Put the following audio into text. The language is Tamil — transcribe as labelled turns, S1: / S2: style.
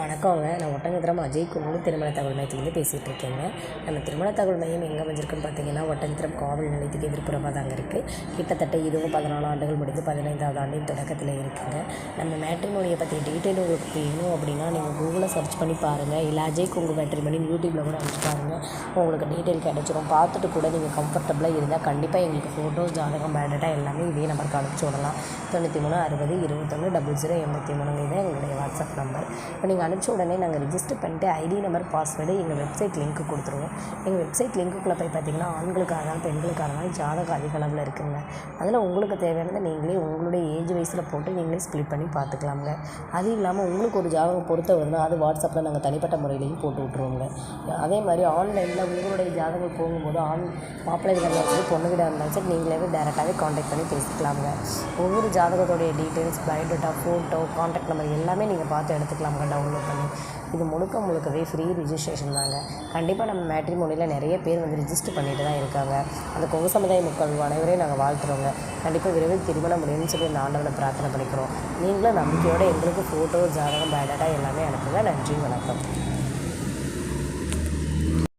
S1: வணக்கங்க நான் ஒட்டஞ்சத்திரம் அஜய் திருமண தகவல் மையத்துலேருந்து பேசிகிட்டு இருக்கேங்க. நம்ம திருமண தகவல் மையம் எங்கே அமைஞ்சிருக்குன்னு பார்த்தீங்கன்னா ஒட்டஞ்சத்திரம் காவல் நிலையத்துக்கு எதிர்ப்புறமாக தாங்க இருக்குது கிட்டத்தட்ட இதுவும் பதினாலு ஆண்டுகள் முடிந்து பதினைந்தாவது ஆண்டின் தொடக்கத்தில் இருக்குங்க. நம்ம மேட்ரிமோனியை பற்றிய டீட்டெயில் உங்களுக்கு வேணும் அப்படின்னா நீங்கள் கூகுளில் சர்ச் பண்ணி பாருங்கள் இல்லை அஜய் குங்கு மேட்ரிமோனின்னு யூடியூப்பில் கூட அனுப்பிச்சு பாருங்கள் உங்களுக்கு டீட்டெயில் கிடச்சிரும். பார்த்துட்டு கூட நீங்கள் கம்ஃபர்டபுளாக இருந்தால் கண்டிப்பாக எங்களுக்கு ஃபோட்டோஸ் ஜாதகம் பயோடேட்டா எல்லாமே இதே நம்பருக்கு அனுப்பிச்சி விடலாம். தொண்ணூற்றி மூணு அறுபது இருபத்தொன்று டபுள் ஜீரோ எண்பத்தி மூணுங்க இதான் எங்களுடைய வாட்ஸ்அப் நம்பர் இப்போ நீங்கள் அனுப்பிச்ச உடனே நாங்கள் ரிஜிஸ்டர் பண்ணிட்டு ஐடி நம்பர் பாஸ்வேர்டு எங்கள் வெப்சைட் லிங்க்கு கொடுத்துருவோம். எங்கள் வெப்சைட் லிங்க்குள்ளே போய் பார்த்தீங்கன்னா ஆண்களுக்காக இருந்தாலும் பெண்களுக்காக இருந்தாலும் ஜாதகம் அதிக அளவில் இருக்குங்க. அதில் உங்களுக்கு தேவையானதை நீங்களே உங்களுடைய ஏஜ் வயசில் போட்டு நீங்களே ஸ்பிளிட் பண்ணி பார்த்துக்கலாமுங்க அது இல்லாமல் உங்களுக்கு ஒரு ஜாதகம் பொறுத்த வருதுன்னா அது வாட்ஸ்அப்பில் நாங்கள் தனிப்பட்ட முறையிலையும் போட்டு விட்ருவோங்க அதே மாதிரி ஆன்லைனில் உங்களுடைய ஜாதகம் போகும்போது ஆண் மாப்பிள்ளை வீடாக இருந்தாலும் சரி பொண்ணு வீடாக இருந்தாலும் சரி நீங்களே டேரெக்டாகவே காண்டாக்ட் பண்ணி பேசிக்கலாமுங்க. ஒவ்வொரு ஜாதகத்தோடைய details biodata photo contact number எல்லாமே நீங்கள் பார்த்து எடுத்துக்கலாமுங்க டவுன்லோட் பண்ணி இது முழுக்க முழுக்கவே ஃப்ரீ ரிஜிஸ்ட்ரேஷன் தாங்க. கண்டிப்பாக நம்ம மேட்ரிமோனியில் நிறைய பேர் வந்து ரிஜிஸ்டர் பண்ணிட்டு தான் இருக்காங்க. அந்த கொங்கு சமுதாய மக்கள் அனைவரையும் நாங்கள் வாழ்த்துறோங்க. கண்டிப்பாக விரைவில் திருமணம் முடியும்னு சொல்லி இந்த ஆண்டவனை பிரார்த்தனை பண்ணிக்கிறோம். நீங்களும் நம்பிக்கையோடு எங்களுக்கு ஃபோட்டோ ஜாதகம் பயோடேட்டா எல்லாமே அனுப்புங்க. நன்றி வணக்கம்.